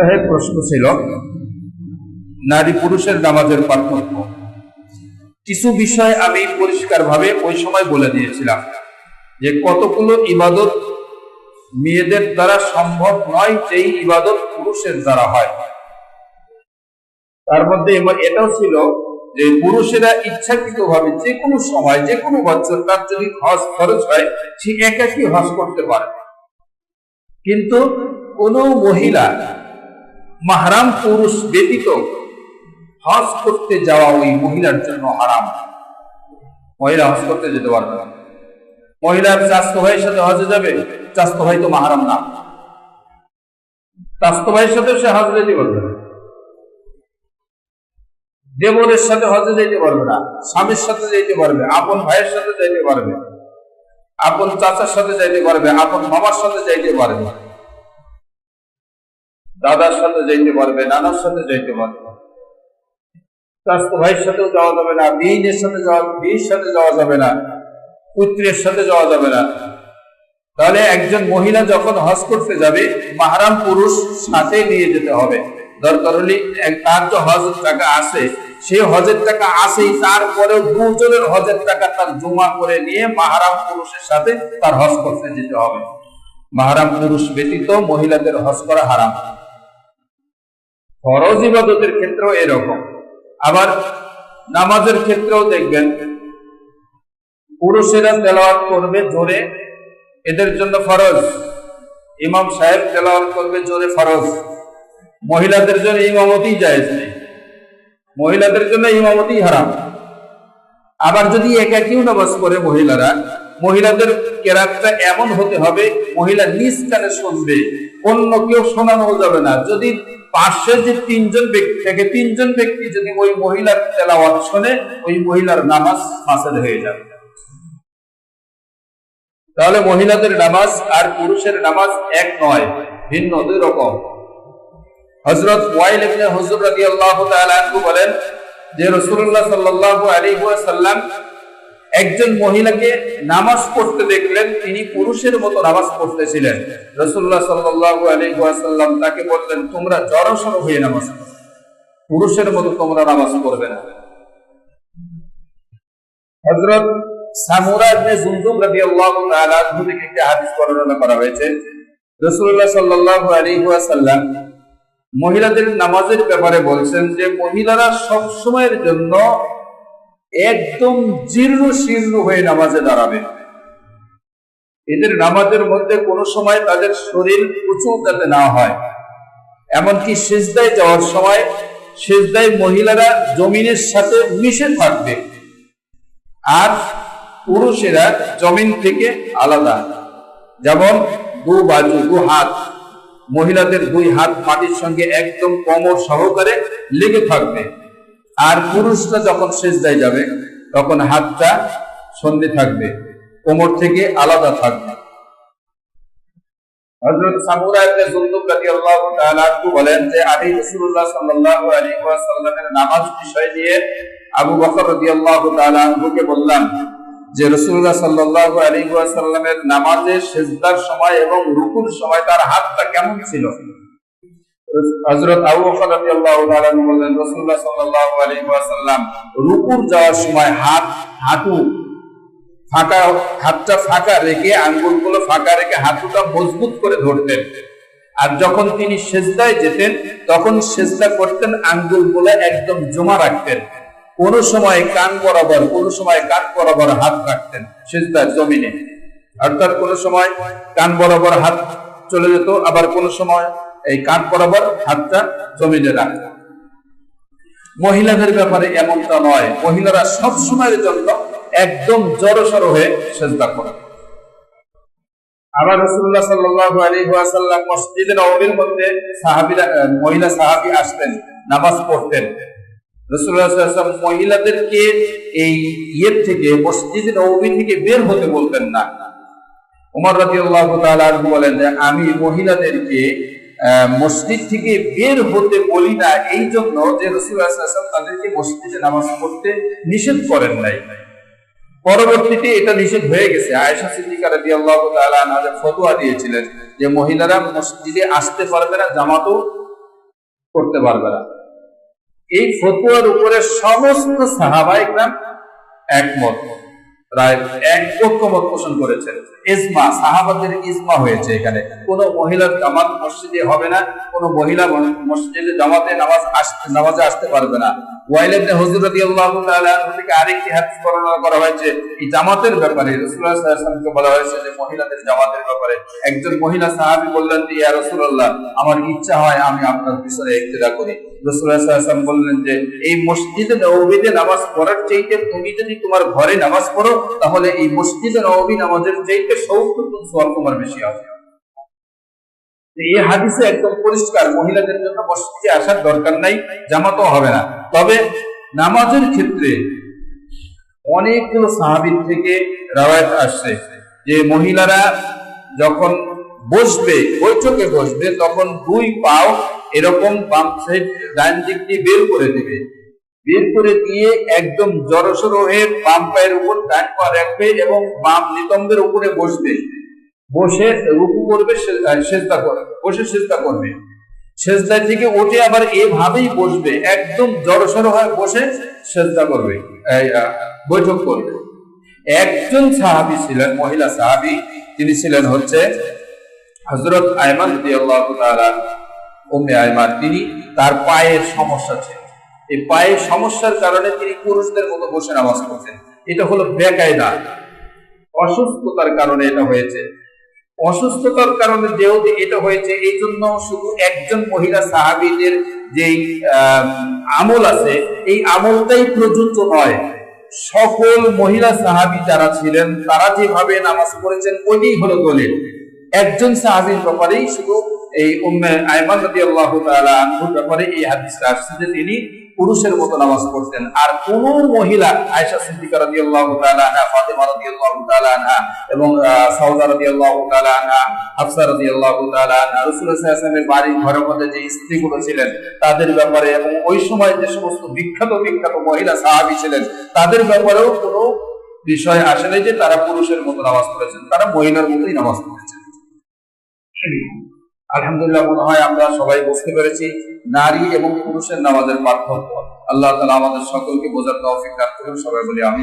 সপ্তাহের প্রশ্ন ছিল, নারী পুরুষের নামাজের পার্থক্য। কিছু বিষয় আমি পরিষ্কারভাবে ওই সময় বলে দিয়েছিলাম যে কতগুলো ইবাদত মেয়েদের দ্বারা সম্ভব নয় যেই ইবাদত পুরুষের দ্বারা হয়। তার মধ্যে এটাও ছিল যে পুরুষেরা ইচ্ছাকৃত ভাবে যে কোনো সময়, যে কোনো বছর তার যদি হজ খরচ হয়, সে একাকি হজ করতে পারে। কিন্তু কোন মহিলা মাহারাম পুরুষ ব্যতীত হজ করতে যাওয়া ওই মহিলার জন্য হারাম। মহিলা হজ করতে যেতে পারবে না। মহিলার স্বাস্থ্য ভাইয়ের সাথে হজে যাবে স্বাস্থ্য ভাই তো মাহারাম না। স্বাস্থ্য ভাইয়ের সাথে সে হজ যেতে পারবে না। দেবরের সাথে হজে যেতে পারবে না, স্বামীর সাথে যেতে পারবে, আপন ভাইয়ের সাথে যাইতে পারবে, আপন চাচার সাথে যাইতে পারবে, আপন মামার সাথে যাইতে পারবে। দাদার সাথে যাইতে পারবে, নানার সাথে যাইতে পারবে। স্বাস্থ্য ভাইয়ের সাথেও যাওয়া যাবে না সাথে যাওয়া সাথে যাওয়া যাবে না, পুত্রের সাথে যাওয়া যাবে না। তাহলে একজন মহিলা যখন হজ করতে যাবে, মাহারাম পুরুষ সাথে নিয়ে যেতে হবে। দরকার হলে তার তো হজের টাকা আছে সেই হজের টাকা তারপরেও দুজনের হজের টাকা তার জমা করে নিয়ে মাহারাম পুরুষের সাথে তার হজ করতে যেতে হবে। মাহারাম পুরুষ ব্যতীত মহিলাদের হজ করা হারাম। ফরজ ইবাদতের ক্ষেত্রেও এরকম। আবার নামাজের ক্ষেত্রেও দেখবেন, পুরুষেরা তেলাওয়াত করবে জোরে, এদের জন্য ফরজ। ইমাম সাহেব তেলাওয়াত করবে জোরে ফরজ। মহিলাদের জন্য ইমামতি জায়েজ নেই। মহিলাদের জন্য ইমামতি হারাম। আবার যদি একাকিও নামাজ করে মহিলারা, মহিলাদের কেরাতটা এমন হতে হবে, মহিলা নিজ কানে শুনবে। অন্য কেউ শোনানো যাবে না। যদি পাশে যে তিনজন ব্যক্তি, থেকে তিনজন ব্যক্তি যদি ওই মহিলার তেলাওয়াত শোনে, ওই মহিলার নামাজ ফাঁসেদ হয়ে যাবে। তাহলে মহিলাদের নামাজ আর পুরুষের নামাজ এক নয়, ভিন্ন, দুই রকম। হযরত ওয়াইল ইবনে হুজুর রাদিয়াল্লাহু তাআলা বলেন যে রাসূলুল্লাহ সাল্লাল্লাহু আলাইহি ওয়াসাল্লাম একজন মহিলাকে নামাজ পড়তে দেখলেন, তিনি পুরুষের মতো নামাজ পড়তেছিলেন। রাসূলুল্লাহ সাল্লাল্লাহু আলাইহি ওয়াসাল্লাম তাকে বললেন, তোমরা জড়সড় হয়ে নামাজ পুরুষের মতো তোমরা নামাজ পড়বে না। তাআলা থেকে একটি হাদিস বর্ণনা করা হয়েছে। ওয়াসাল্লাম মহিলাদের নামাজের ব্যাপারে বলছেন যে, মহিলারা সব সময়ের জন্য একদম জীর্ণ শীর্ণ হয়ে নামাজে দাঁড়াবে। এদের নামাজের মধ্যে কোনো সময় তাদের শরীর উঁচু যাতে না হয়। এমনকি সেজদায় যাওয়ার সময় সেজদায় মহিলারা জমিনের সাথে মিশে থাকবে। আর পুরুষেরা জমিন থেকে আলাদা। যেমন দু বাজু, দু হাত। মহিলাদের দুই হাত মাটির সঙ্গে একদম কোমর সহকারে লেগে থাকবে। আর পুরুষরা যখন সেজদায় যাবে, তখন হাতটা সন্ধে থাকবে, কোমর থেকে আলাদা থাকবে। হযরত সামুরা ইবনে জুনদুব রাদিয়াল্লাহু তাআলা বলেন যে রাসূলুল্লাহ সাল্লাল্লাহু আলাইহি ওয়াসাল্লামের নামাজ বিষয় নিয়ে আবু বকর রাদিয়াল্লাহু তাআলা আনহুকে বললাম যে, রাসূলুল্লাহ সাল্লাল্লাহু আলাইহি ওয়াসাল্লামের নামাজে সিজদার সময় এবং রুকুর সময় তার হাতটা কেমন ছিল? হযরত আবু বকর রাদিয়াল্লাহু তাআলা রাসূলুল্লাহ সাল্লাল্লাহু আলাইহি ওয়াসাল্লাম রুকুর যাওয়ার সময় হাত, হাঁটু ফাঁকা, হাতটা ফাঁকা রেখে, আঙ্গুলগুলো ফাঁকা রেখে হাঁটুটা মজবুত করে ধরতেন। আর যখন তিনি সেজদায় যেতেন, তখন সেজদা করতেন, আঙ্গুলগুলো একদম জমা রাখতেন। কোন সময় কান বরাবর, কোন সময় কান বরাবর হাত রাখতেন সেজদার জমিনে। অর্থাৎ কোন সময় কান বরাবর হাত চলে যেত, আবার কোন সময় এই কান বরাবর হাতটা জমিনে রাখতেন মহিলাদের ব্যাপারে এমনটা নয়, মহিলারা সব সময়ের জন্য একদম জড়সড় হয়ে সেজদা করে। আবার রাসূলুল্লাহ সাল্লাল্লাহু আলাইহি ওয়াসাল্লাম মসজিদে নববীর মধ্যে সাহাবীরা মহিলা সাহাবী আসতেন, নামাজ পড়তেন। ওয়াসাল্লাম মহিলাদেরকে এই ইয়ের থেকে মসজিদে নববী থেকে বের হতে বলতেন না। উমর তাআলা আনহু বলেন যে, আমি মহিলাদেরকে মসজিদ থেকে বের হতে বলি না। এই জন্য যে আলাইহি ওয়াসাল্লাম তাদেরকে মসজিদে নামাজ পড়তে নিষেধ করেন নাই। পরবর্তীতে এটা নিষেধ হয়ে গেছে। আয়েশা সিদ্দিকা রাদিয়াল্লাহু তাআলা আনহা যে ফতোয়া দিয়েছিলেন যে, মহিলারা মসজিদে আসতে পারবে না, জামাতও করতে পারবে না। এই ফতুয়ার উপরে সমস্ত সাহাবাইকরাম একমত। প্রায় এক ঐক্যমত পোষণ করেছেন। সাহাবাদের হয়েছে এখানে। মহিলার জামাত মসজিদে হবে না মহিলা মসজিদে জামাতে নামাজ আসতে, নামাজে আসতে পারবে না। রাদিয়াল্লাহু তাআলা থেকে আরেকটি হাদিস বর্ণনা করা হয়েছে। এই জামাতের ব্যাপারে রাসূলুল্লাহ সাল্লাল্লাহু আলাইহি বলা হয়েছে যে, মহিলাদের জামাতের ব্যাপারে একজন মহিলা সাহাবী বললেন যে, ইয়া রাসূলুল্লাহ, আমার ইচ্ছা হয় আমি আপনার পিছনে করি। বললেন যে, এই মসজিদে নববীতে নামাজ পড়ার তুমি যদি তোমার ঘরে নামাজ পড়ো, তাহলে এই মসজিদে নববী নামাজের তোমার বেশি হবে। এই হাদিসে একদম পরিষ্কার, মহিলাদের জন্য মসজিদে আসার দরকার নাই, জামাতও হবে না। তবে নামাজের ক্ষেত্রে অনেকগুলো সাহাবির থেকে রাওয়ায়াত আসছে যে, মহিলারা যখন বসবে, বৈঠকে বসবে, তখন দুই পাও এরকম বাম সাইড ডান দিক দিয়ে বের করে দিবে। বের করে দিয়ে একদম জড়সড় হয়ে বাম পায়ের উপর ডান পা রাখবে এবং বাম নিতম্বের উপরে বসবে। বসে রুকু করবে সেজদা করবে বসে সেজদা করবে। সেজদায় থেকে উঠে আবার এভাবেই বসবে, একদম জড়সড় হয়ে বসে সেজদা করবে বৈঠক করবে। একজন সাহাবী ছিলেন, মহিলা সাহাবী, তিনি ছিলেন হচ্ছে হযরত আয়মান উম্মে আয়মান তিনি তার পায়ের সমস্যা ছিল। এই পায়ের সমস্যার কারণে তিনি পুরুষদের মতো বসে নামাজ পড়তেন। এটা হলো বেকায়দা। অসুস্থতার কারণে এটা হয়েছে। অসুস্থতার কারণে যেহেতু এটা হয়েছে এই জন্য শুধু একজন মহিলা সাহাবিদের যেই আমল আছে, এই আমলটাই প্রযোজ্য নয়। সকল মহিলা সাহাবী যারা ছিলেন, তারা যেভাবে নামাজ পড়েছেন, ওইটাই হলো দলিল। একজন সাহাবীর ব্যাপারেই শুধু এই আয়মান রাদিয়াল্লাহু তাআলা আনহুর ব্যাপারে এই হাদিসটা আসছে যে তিনি পুরুষের মতো নামাজ পড়তেন। আর কোন মহিলা, আয়েশা সিদ্দিকা রাদিয়াল্লাহু তাআলা আনহা, ফাতিমা রাদিয়াল্লাহু তাআলা আনহা এবং সাউদা রাদিয়াল্লাহু তাআলা আনহা, হাফসা রাদিয়াল্লাহু তাআলা আনহা সাল্লাল্লাহু আলাইহি বাড়ির ঘরের মধ্যে যে স্ত্রীগুলো ছিলেন তাদের ব্যাপারে এবং ওই সময় যে সমস্ত বিখ্যাত বিখ্যাত মহিলা সাহাবী ছিলেন, তাদের ব্যাপারেও কোনো বিষয় আসে যে তারা পুরুষের মতো নামাজ পড়েছেন, তারা মহিলার মতোই নামাজ পড়েছেন। আলহামদুলিল্লাহ মনে হয় আমরা সবাই বুঝতে পেরেছি, নারী এবং পুরুষের নামাজের পার্থক্য। আল্লাহ তালা আমাদের সকলকে বোঝার তৌফিক দান করুন, সবাই বলে আমি